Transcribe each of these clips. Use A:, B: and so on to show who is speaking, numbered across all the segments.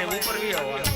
A: ઉપર બી આવવાનું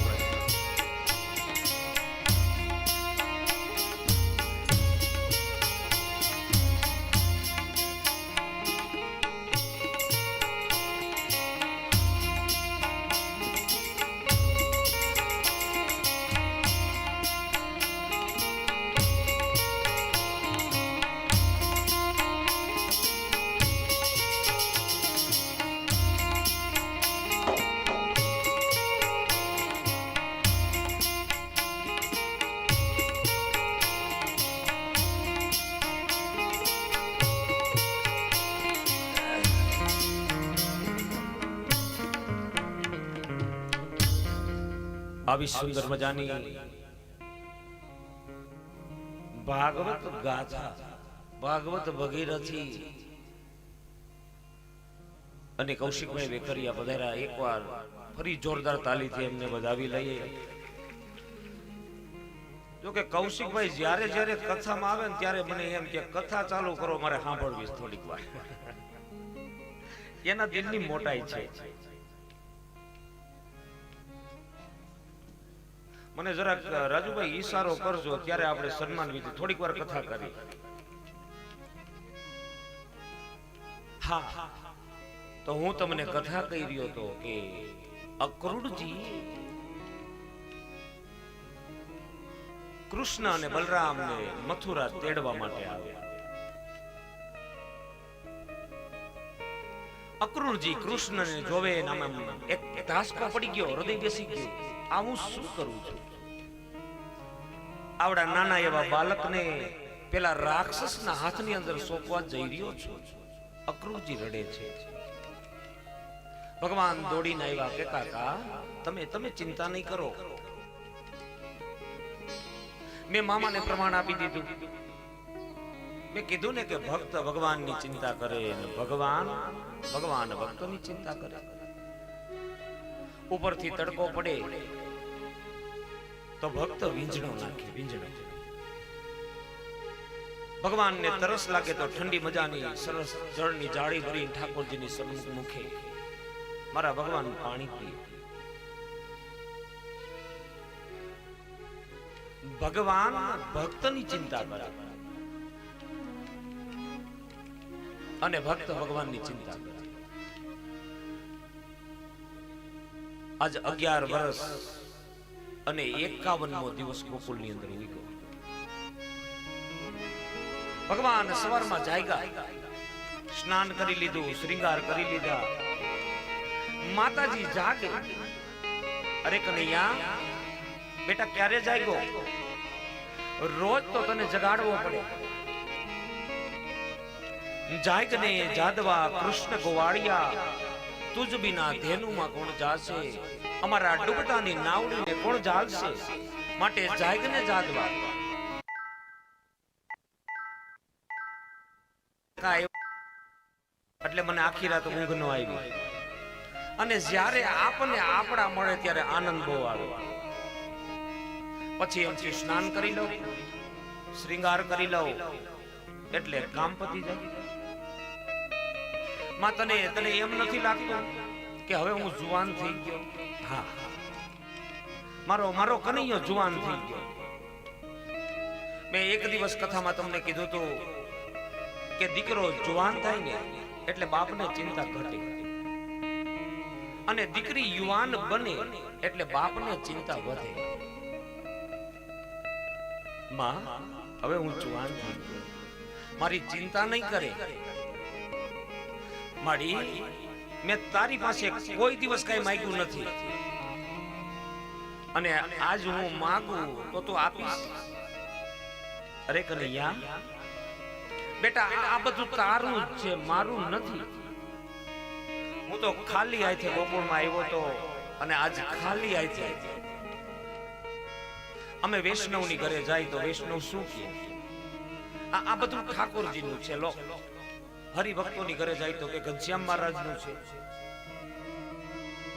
A: આવી સુંદર મજાની ભાગવત ગાથા, ભાગવત ભગીરથી અને કૌશિકભાઈ વેકરિયા પધાર્યા એકવાર ફરી જોરદાર તાલીથી એમને વધાવી લઈએ. જો કે કૌશિકભાઈ જ્યારે જ્યારે કથામાં આવે ને ત્યારે મને એમ કે કથા ચાલુ કરો, મારે સાંભળવી થોડીક વાર. એના દિલની મોટાઈ છે. મને જરાક રાજુભાઈ ઈશારો કરજો ત્યારે આપણે સન્માન વિધિ. થોડીક વાર કથા કરી. હા, તો હું તમને કથા કહી રહ્યો હતો કે અક્રૂરજી કૃષ્ણ અને બલરામને મથુરા તેડવા માટે આવ્યા. અક્રૂરજી કૃષ્ણને જોવે ને આમ આમ એક ધાસકો પડી ગયો, હૃદય બેસી ગયું. આ હું શું કરું છું? આવડા નાના એવા બાળકને પેલા રાક્ષસના હાથની અંદર સોંપવા જઈ રહ્યો છું. અક્રૂરજી રડે છે. ભગવાન દોડીને આવ્યા કે કાકા તમે તમે ચિંતા નહીં કરો. મેં મામાને પ્રમાણ આપી દીધું. મેં કીધું ને કે ભક્ત ભગવાનની ચિંતા કરે ભગવાન ભગવાન ભક્તોની ચિંતા કરે. ઉપરથી તડકો પડે. તો ભક્ત વીંજણો નાખે, વીંજણો. ભગવાનને તરસ લાગે તો ઠંડી મજાની, સરસ જળની જાળી ભરી ઠાકોરજીની સન્મુખ મુખે મારા ભગવાન પાણી પી. ભગવાન ભક્તની ચિંતા કરે. અને ભક્ત ભગવાનની ચિંતા કરે. આજ અગિયાર વર્ષ અને એકાવનમો દિવસ ગોકુળની અંદર ઉગ્યો ભગવાન સવારમાં જાગ્યા, સ્નાન કરી લીધું શ્રૃંગાર કરી લીધા. માતાજી જાગે. અરે કનૈયા, બેટા ક્યારે જાગ્યો? રોજ તો તને જગાડવો પડે. જાગને જાદવા કૃષ્ણ ગોવાળિયા તુજ બિના ધેનુમાં કોણ જાશે? અમારા ડૂબતાની નાવડીને કોણ જાળશે માટે જાગને જાગવા. એટલે મને આખી રાત ઊંઘ ન આવી. અને જ્યારે આપણને આપણા મળે ત્યારે આનંદ બહુ આવે. પછી એમથી સ્નાન કરી લઉં, શ્રૃંગાર કરી લઉં, એટલે કામ પતી જાય. માં તને તને એમ નથી લાગતું કે હવે હું જુવાન થઈ ગયો? હા મારો મારો કનૈયો જુવાન થઈ ગયો. મેં એક દિવસ કથામાં તમને કીધું હતું કે દીકરો જુવાન થાય ને, એટલે બાપને ચિંતા ઘટે. અને દીકરી યુવાન બને, એટલે બાપને ચિંતા વધે. માં, હવે હું જુવાન થઈ ગયો. મારી ચિંતા નહીં કરે. માડી, મેં તારી પાસે કોઈ દિવસ કઈ માંગ્યું નથી. અને આજ હું માંગુ તો તું આપીશ. અરે કનૈયા, બેટા, આ બધું તારું જ છે, મારું નથી. હું તો ખાલી આઈથી ગોકુળમાં આવ્યો તો અને આજ ખાલી આયથી અમે વૈષ્ણવની ઘરે જાય તો વૈષ્ણવ શું કે આ બધું ઠાકોરજીનું છે, લો. હરિભક્તોની ઘરે જાય તો કે ઘનશ્યામ મહારાજનું છે.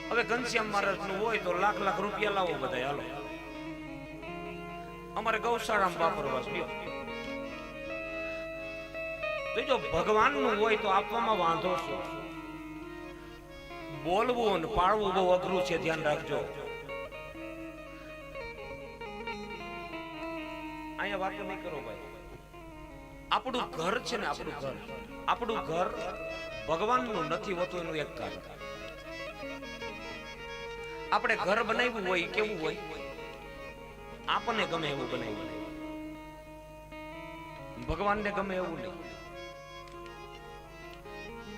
A: હવે ઘનશ્યામ મહારાજનું હોય તો લાખ લાખ રૂપિયા લાવો બધા હાલો. અમારે ગૌશાળામાં વાપરવા છે તો જો ભગવાનનું હોય તો આપવામાં વાંધો શું? બોલવું ને પાળવું બહુ અઘરું છે, ધ્યાન રાખજો. અહીંયા વાતો નહીં કરો ભાઈ. આપણું ઘર છે ને આપણું ઘર. આપણું ઘર ભગવાનનું નથી હોતું એનું એક કારણ. આપણે ઘર બનાવ્યું હોય, કેવું હોય? આપણને ગમે એવું બનાવ્યું. ભગવાનને ગમે એવું નહીં.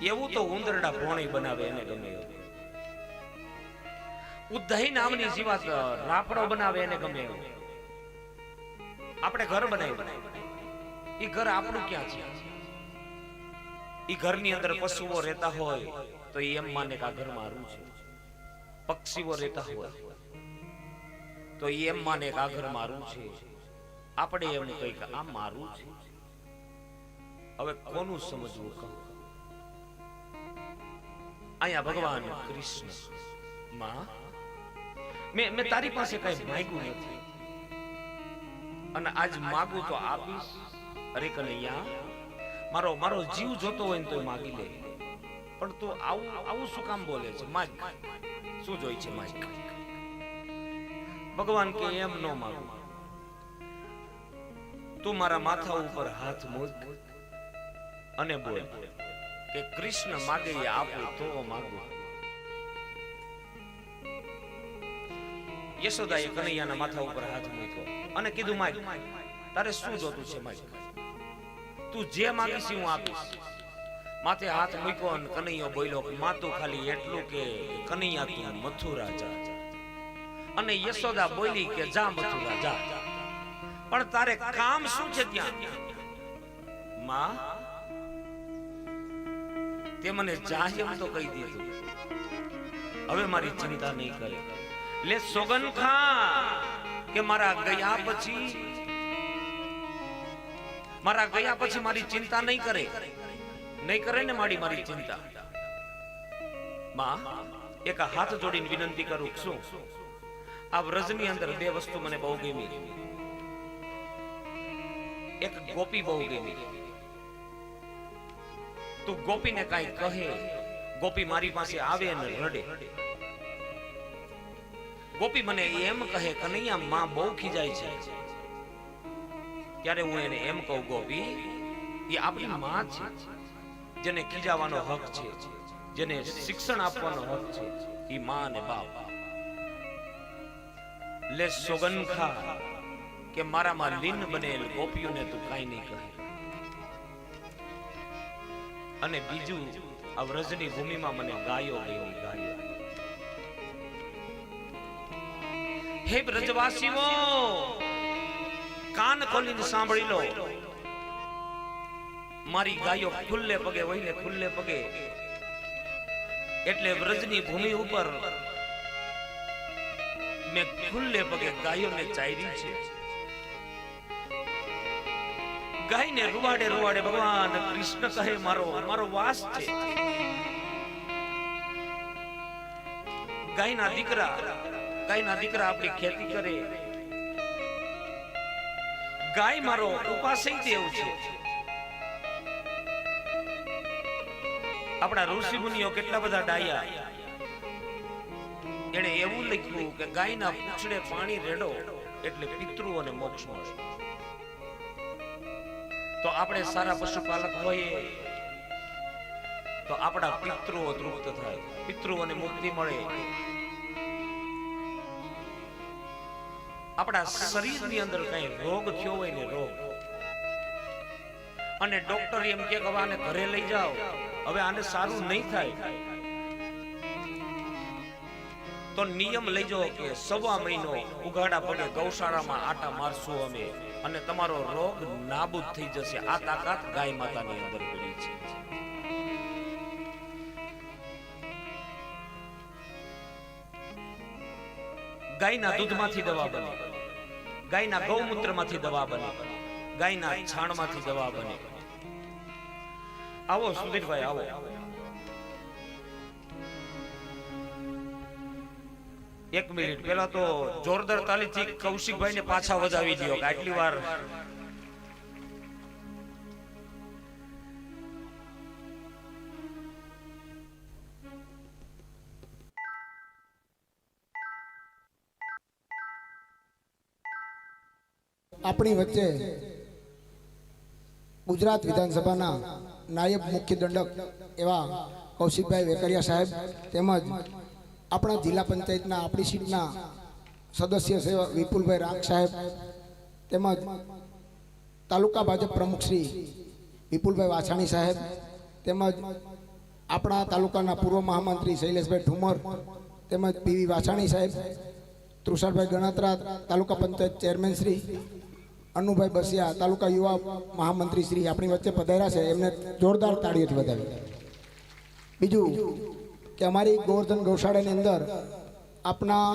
A: એવું તો ઉંદરડા ભોણી બનાવે, એને ગમે એવું. ઉદ્ધહી નામની જીવાત રાપડો બનાવે, એને ગમે એવું. આપણે ઘર બનાવ્યું. એ ઘર આપણું ક્યાં છે? એ ઘરની અંદર પશુઓ રહેતા હોય તો એમ માને કે આ ઘરમાં રૂ છે. પક્ષીઓ રહેતા હોય તો એમ માને કે આ ઘર મારું છે. આપણે એમ કહી કે આ મારું છે. હવે કોનું સમજવું કહું? અહીંયા ભગવાન કૃષ્ણમાં. મેં મેં તારી પાસે કઈ માગ્યું નથી. અને આજ માગું તો આપીશ. અરે કનૈયા મારો મારો જીવ જોતો હોય ને તો માગી લે. પણ તું આવું આવું શું કામ બોલે છે? માગ શું જોઈ છે માગ ભગવાન કે એમ ન માગું. તું મારા માથા ઉપર હાથ મૂક અને બોલ કે કૃષ્ણ માગે એ આપું તો માગું. યશોદાએ કનૈયાના માથા ઉપર હાથ મૂક્યો અને કીધું માગ તારે શું જોતું છે માગ તું જે માંગીશ હું આપીશ. માથે હાથ મૂક્યો અને કનૈયો બોલ્યો માતું ખાલી એટલું કે કનૈયા તું મથુરા જા. અને યશોદા બોલી કે, જા મથુરા, જા. પણ તારે કામ શું છે ત્યાં? માં, તે મને જાહેમ તો કહી દીધું હવે મારી ચિંતા નહીં કરે. લે સોગન ખા કે મારા ગયા પછી મારા ગયા પછી મારી ચિંતા નહીં કરે. નહીં કરે ને મારી મારી ચિંતા. માં, એક હાથ જોડીને વિનંતી કરું શું આ વ્રજની અંદર બે વસ્તુ મને બહુ ગમી. એક ગોપી બહુ ગમી. તું ગોપીને કાંઈ કહે, ગોપી મારી પાસે આવે ને રડે. ગોપી મને એમ કહે કનૈયા માં બહુ ખીજાય છે. ત્યારે હું એને એમ કહું, ગોપી, એ આપણી માં છે, જેને ખીજાવાનો હક છે, જેને શિક્ષણ આપવાનો હક છે, એ માં અને બાપ. લે સોગન કે મારામાં લીન બનેલ ગોપીઓને તું કાઈ નહીં કહે. અને બીજું, આ વ્રજની ભૂમિમાં મને ગાયો ગયો, ગાયો. હે બ્રજવાસીઓ કાન ખોલીને સાંભળી લો. મારી ગાયો ખુલ્લે પગે, વહીને ખુલ્લે પગે. એટલે વ્રજની ભૂમિ ઉપર મેં ખુલ્લે પગે ગાયોને ચારી છે. ગાયને રૂવાડે રૂવાડે ભગવાન કૃષ્ણ કહે, મારો મારો વાસ છે. ગાયના દીકરા ગાયના દીકરા આપણી ખેતી કરે. ગાય મારો ઉપાસય દેવ છે. આપણા ઋષિ મુનિઓ કેટલા બધા ડાયા. એને એવું લખ્યું કે ગાયના પૂછડે પાણી રેડો એટલે પિતૃઓને મોક્ષ મળે. તો આપણે સારા પશુપાલક હોઈએ તો આપણા પિતૃઓ તૃપ્ત થાય. પિતૃઓને મુક્તિ મળે. આપણા શરીરની અંદર કઈ રોગ થયો હોય ને રોગ. અને ડોક્ટર એમ કે આને ઘરે લઈ જાઓ. હવે આને સારું નહીં થાય. તો નિયમ લઈ જાઓ કે સવા મહિનો ઉઘાડા પગે ગૌશાળામાં આટા મારશું અમે. અને તમારો રોગ નાબૂદ થઈ જશે. આ તાકાત ગાય માતાની અંદર પડી છે. ગાયના દૂધમાંથી દવા બને. ગાયના ગૌમૂત્રમાંથી દવા બને. ગાયના છાણમાંથી દવા બને. આવો, સુધીરભાઈ, આવો. એક મિનિટ. પેલા તો જોરદાર તાલીથી કૌશિકભાઈ ને પાછા વધાવી દો આટલી વાર
B: આપણી વચ્ચે ગુજરાત વિધાનસભાના નાયબ મુખ્ય દંડક એવા કૌશિકભાઈ વેકરિયા સાહેબ તેમજ આપણા જિલ્લા પંચાયતના આપણી સીટના સદસ્ય છે વિપુલભાઈ રાગ સાહેબ તેમજ તાલુકા ભાજપ પ્રમુખ શ્રી વિપુલભાઈ વાછાણી સાહેબ તેમજ આપણા તાલુકાના પૂર્વ મહામંત્રી શૈલેષભાઈ ઠુમર તેમજ પીવી વાછાણી સાહેબ, તુષારભાઈ ગણાત્રા તાલુકા પંચાયત ચેરમેન શ્રી અનુભાઈ બસિયા, તાલુકા યુવા મહામંત્રી શ્રી આપણી વચ્ચે પધાર્યા છે. એમને જોરદાર તાળીઓથી વધાવી. બીજું કે અમારી ગોવર્ધન ગૌશાળાની અંદર આપના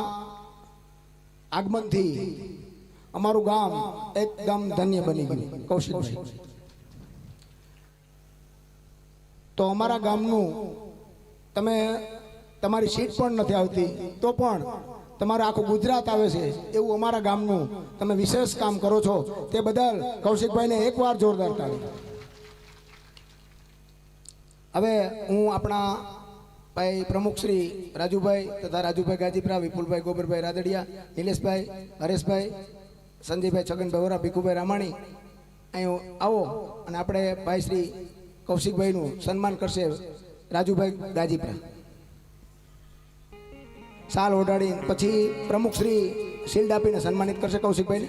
B: આગમનથી અમારું ગામ એકદમ ધન્ય બની ગયું. કૌશિકભાઈ. તો અમારા ગામનું તમે તમારી સીટ પણ નથી આવતી, તો પણ તમારે આખું ગુજરાત આવે છે. એવું અમારા ગામનું તમે વિશેષ કામ કરો છો. તે બદલ કૌશિકભાઈને એકવાર જોરદાર તાળી. હવે હું આપણા ભાઈ પ્રમુખ શ્રી રાજુભાઈ તથા રાજુભાઈ ગાજીપરા, વિપુલભાઈ ગોબરભાઈ રાદડિયા, નિલેશભાઈ હરેશભાઈ, સંજયભાઈ છગનભાઈ વોરા ભીખુભાઈ રામાણી, અહીં આવો અને આપણે ભાઈ શ્રી કૌશિકભાઈનું સન્માન કરશે રાજુભાઈ ગાજીપરા. સાલ ઓઢાડી પછી પ્રમુખ શ્રી શિલ્ડ આપીને સન્માનિત કરશે કૌશિકભાઈને.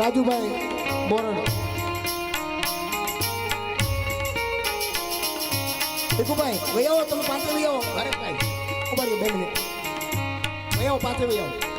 B: રાજુભાઈ બોરડ ભીખુભાઈ વહી આવો તમે પાંચે વહી આવો. હરેશભાઈ ઊભા રહ્યો બે મિનિટ. વહી આવો પાંચે વહી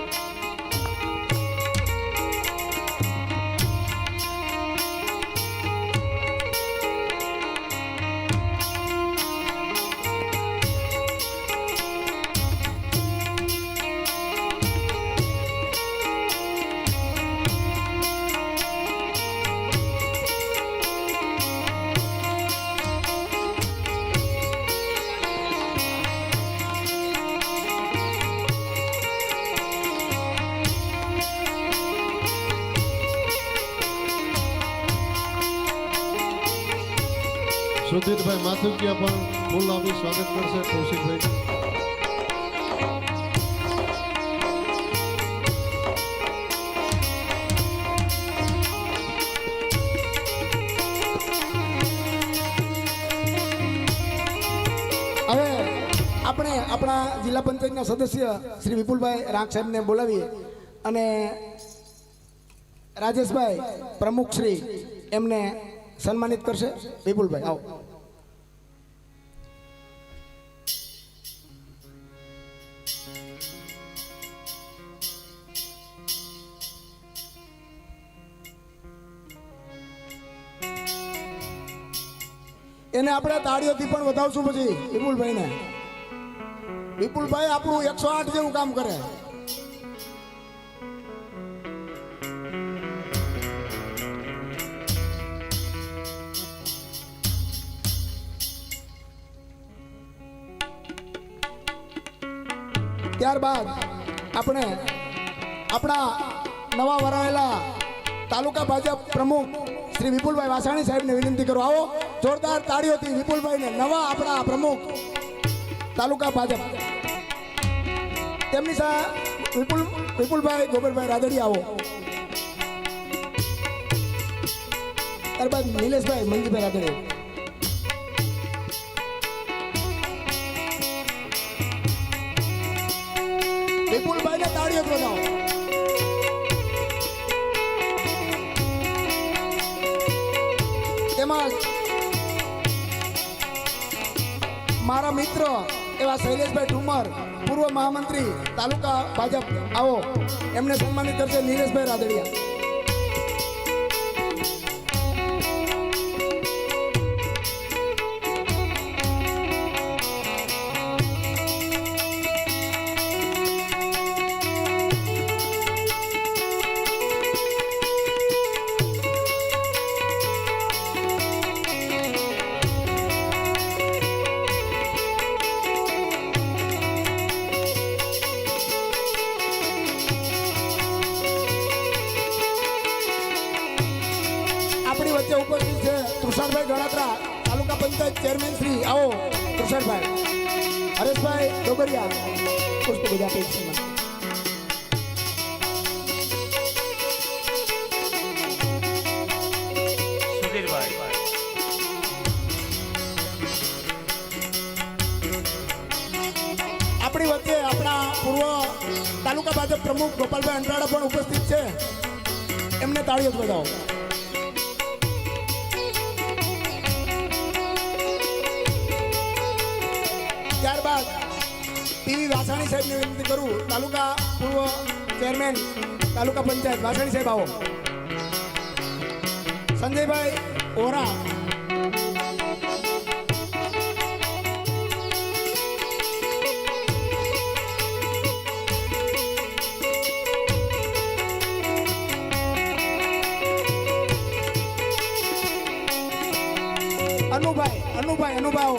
C: સુધીરભાઈ માથુકિયા પણ ફૂલ આપી સ્વાગત કરશે કૌશિકભાઈ.
B: આપણે આપણા જિલ્લા પંચાયતના સદસ્ય શ્રી વિપુલભાઈ રાગ સાહેબને બોલાવીએ અને રાજેશભાઈ પ્રમુખ શ્રી એમને સન્માનિત કરશે. વિપુલભાઈ, આવો. એને આપણે તાળીઓથી પણ વધાવશું પછી, વિપુલભાઈને. વિપુલભાઈ આપણું એકસો આઠ જેવું કામ કરે. ત્યારબાદ આપણે આપણા નવા વરાયેલા તાલુકા ભાજપ પ્રમુખ શ્રી વિપુલભાઈ વાસાણી સાહેબને વિનંતી કરો. આવો. જોરદાર તાળીઓથી વિપુલભાઈને નવા આપણા પ્રમુખ તાલુકા ભાજપ. તેમની સાથે વિપુલ વિપુલભાઈ ગોબરભાઈ રાદડી આવો ત્યારબાદ નિલેશભાઈ મંજીભાઈ રાદડિયા. વિપુલભાઈને તાળીઓ બજાવો મારા મિત્ર એવા શૈલેષભાઈ ઠુમર, પૂર્વ મહામંત્રી, તાલુકા ભાજપ. આવો, એમને સન્માનિત કરશે નીલેશભાઈ રાદડિયા. છે ગણાત્રા તાલુકા પંચાયત ચેરમેન શ્રી. આવો તૃષારભાઈ. હરેશભાઈ ડોગરિયા પુષ્પ ગુજા પેન્સિલમાં
A: સુધીરભાઈ.
B: આપણી વચ્ચે આપણા પૂર્વ તાલુકા ભાજપ પ્રમુખ ગોપાલભાઈ અંટાળા પણ ઉપસ્થિત છે. એમને તાળીઓ બજાવો વાસાણી સાહેબને વિનંતી કરું. તાલુકા પૂર્વ ચેરમેન, તાલુકા પંચાયત વાસાણી સાહેબ આવો. સંજયભાઈ ઓરા. અનુભાઈ અનુભાઈ અનુભાવ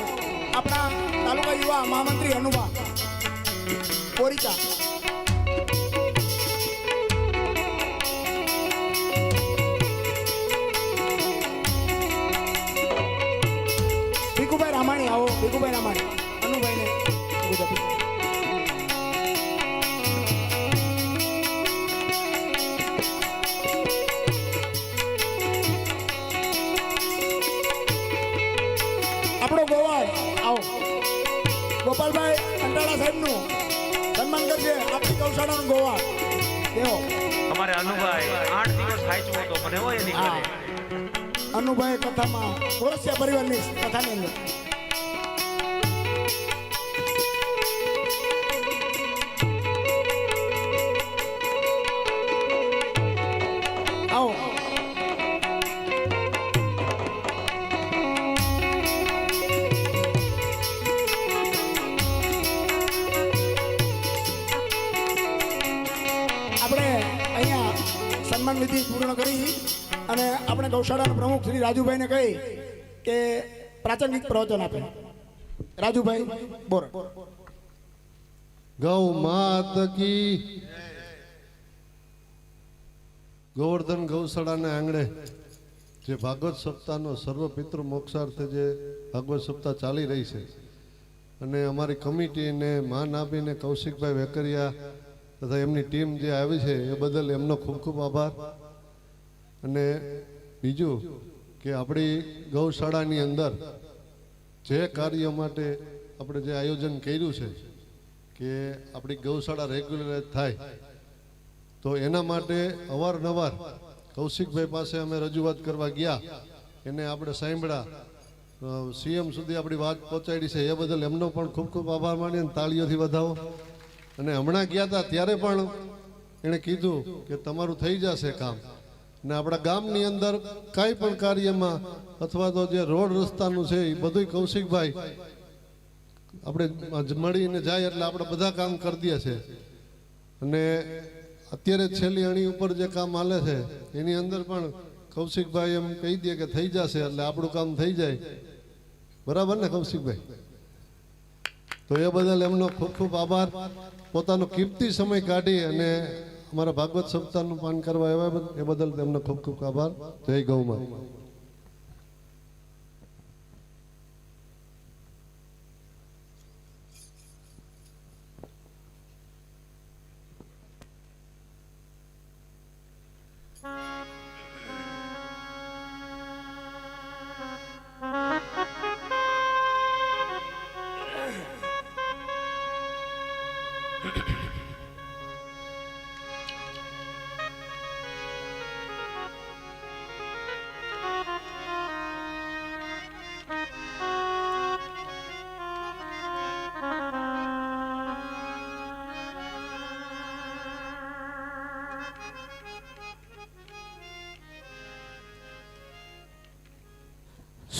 B: આપણા તાલુકા યુવા મહામંત્રી અનુભા. કોરિકા ભીખુભાઈ રામાણી આવો ભીખુભાઈ રામાણી. અનુભાઈને ગુજરાતી આપણો ગોવાળ આવો. ગોપાલભાઈ અંટાળા સાહેબનું. સન્માન કરશે આપણી ગૌશાળાનું ગોવા કેવો?
A: અમારે અનુભાઈ આઠ દિવસ હાચવો તો મને હોય એની
B: અનુભાઈ કથામાં ગોરસિયા પરિવારની કથાની અંદર. રાજુભાઈને કહી કે પ્રાસંગિક પ્રવચન આપે. રાજુભાઈ બોર
C: ગૌ માત કી. ગોવર્ધન ગૌશાળાના આંગણે જે ભાગવત સપ્તાહનો સર્વ પિતૃ મોક્ષાર્થે જે ભાગવત સપ્તાહ ચાલી રહી છે. અને અમારી કમિટીને માન આપીને કૌશિકભાઈ વેકરિયા તથા એમની ટીમ જે આવી છે, એ બદલ એમનો ખૂબ ખૂબ આભાર. અને બીજું કે આપણી ગૌશાળાની અંદર જે કાર્ય માટે આપણે જે આયોજન કર્યું છે કે આપણી ગૌશાળા રેગ્યુલર થાય, તો એના માટે અવારનવાર કૌશિકભાઈ પાસે અમે રજૂઆત કરવા ગયા. એને આપણે સાંભળ્યા. સીએમ સુધી આપણી વાત પહોંચાડી છે. એ બદલ એમનો પણ ખૂબ ખૂબ આભાર માની અને તાળીઓથી વધાવો. અને હમણાં ગયા હતા ત્યારે પણ એણે કીધું કે તમારું થઈ જશે કામ. ને આપણા ગામની અંદર કાંઈ પણ કાર્યમાં અથવા તો જે રોડ રસ્તાનું છે એ બધું કૌશિકભાઈ આપણે મળીને જાય એટલે આપણે બધા કામ કરી દઈએ છે. અને અત્યારે છેલ્લી અણી ઉપર જે કામ હાલે છે, એની અંદર પણ કૌશિકભાઈ એમ કહી દે કે થઈ જશે એટલે આપણું કામ થઈ જાય. બરાબર ને કૌશિકભાઈ? તો એ બદલ એમનો ખૂબ ખૂબ આભાર. પોતાનો કિંમતી સમય કાઢી અને અમારા ભાગવત સપ્તાહનું પાન કરવા આવ્યા એ બદલ તેમનો ખૂબ ખૂબ આભાર. જય ગૌમાં.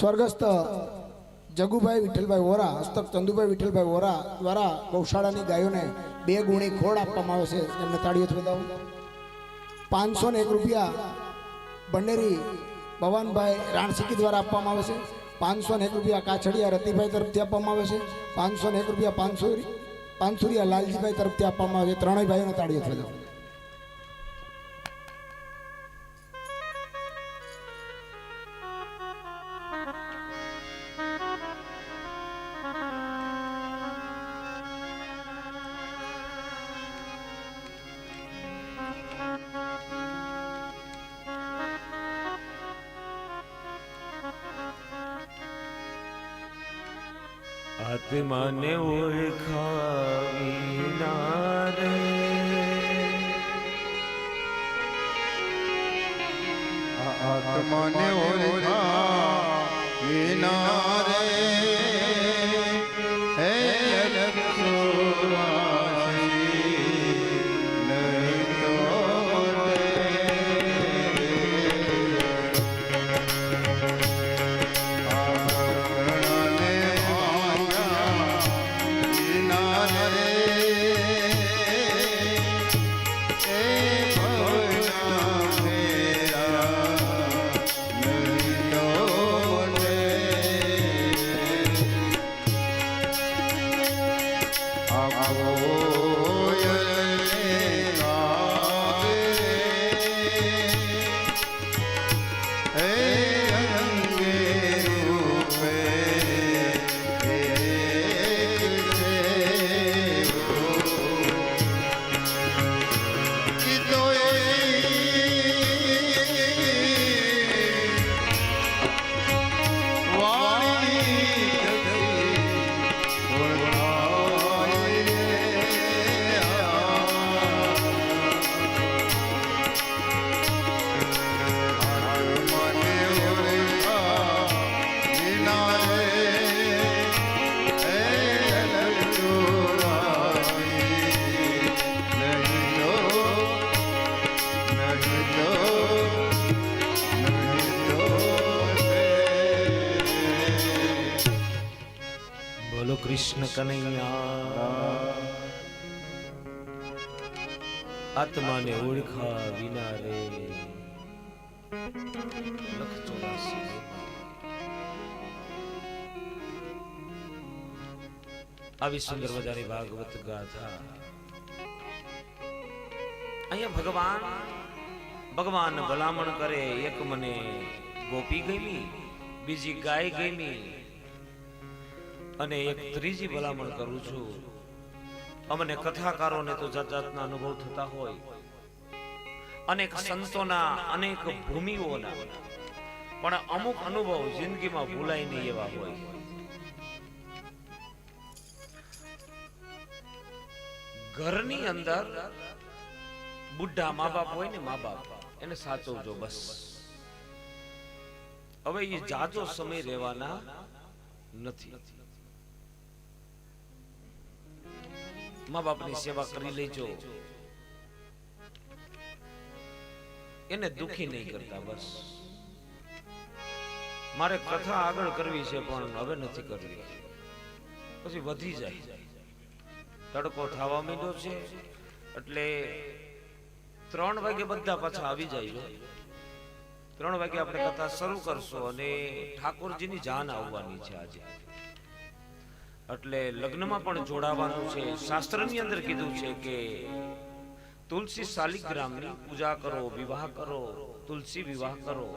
B: સ્વર્ગસ્થ જગુભાઈ વિઠ્ઠલભાઈ વોરા, હસ્તક ચંદુભાઈ વિઠ્ઠલભાઈ વોરા દ્વારા ગૌશાળાની ગાયોને બે ગુણી ખોળ આપવામાં આવે છે. એમને તાળીઓથી બતાવો પાંચસો ને એક રૂપિયા બંડેરી ભવાનભાઈ રાણસિકી દ્વારા આપવામાં આવે છે. પાંચસો ને એક રૂપિયા કાછડિયા રતિભાઈ તરફથી આપવામાં આવે છે. પાંચસો ને એક રૂપિયા પાંચસો પાંચસુરિયા લાલજીભાઈ તરફથી આપવામાં આવે છે. ત્રણેય ભાઈઓને તાળીઓથી બતાવો
A: આત્માને આત્માને ઓળખા વિના રે લખ ચોરાસી. આવી સુંદર મજાની ભાગવત ગાથા. અહીંયા ભગવાન ભગવાન ભલામણ કરે એક મને ગોપી ગમી બીજી ગાય ગમી અને એક ત્રીજી ભલામણ કરું છું. અમને કથાકારોને તો જાત જાતના અનુભવ થતા હોય. અનેક સંતોના, અનેક ભૂમિઓના. પણ અમુક અનુભવ જિંદગીમાં ભૂલાય નહીં એવા હોય. ઘરની અંદર બુઢા મા બાપ હોય ને મા બાપ એને સાચવજો બસ. હવે એ જાજો સમય રહેવાના નથી. મા બાપની સેવા કરી લેજો. એને દુખી નહીં કરતા બસ. મારે કથા આગળ કરવી છે પણ હવે નથી કરવી. પછી વધી જાય. તડકો થવા માંડ્યો છે એટલે ત્રણ વાગે બધા પાછા આવી જાય. ત્રણ વાગે આપણે કથા શરૂ કરશો અને ઠાકોરજીની જાન આવવાની છે આજે. એટલે લગ્નમાં પણ જોડાવાનું છે. શાસ્ત્રની અંદર કીધું છે કે તુલસી શાલિગ્રામની પૂજા કરો, વિવાહ કરો, તુલસી વિવાહ કરો.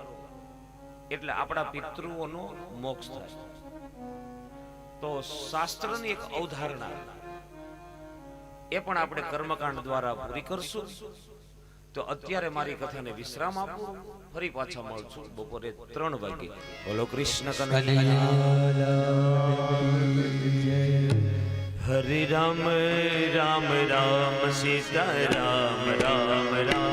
A: એટલે આપણા પિતૃઓનો મોક્ષ થાય. તો શાસ્ત્રની એક અવધારણા એ પણ આપણે કર્મકાંડ દ્વારા પૂરી કરશું. તો અત્યારે મારી કથાને વિશ્રામ આપો. ફરી પાછા મળશું બપોરે ત્રણ વાગે. બોલો કૃષ્ણ કનૈયા. હરે રામ રામ રામ, સીતા, રામ રામ રામ.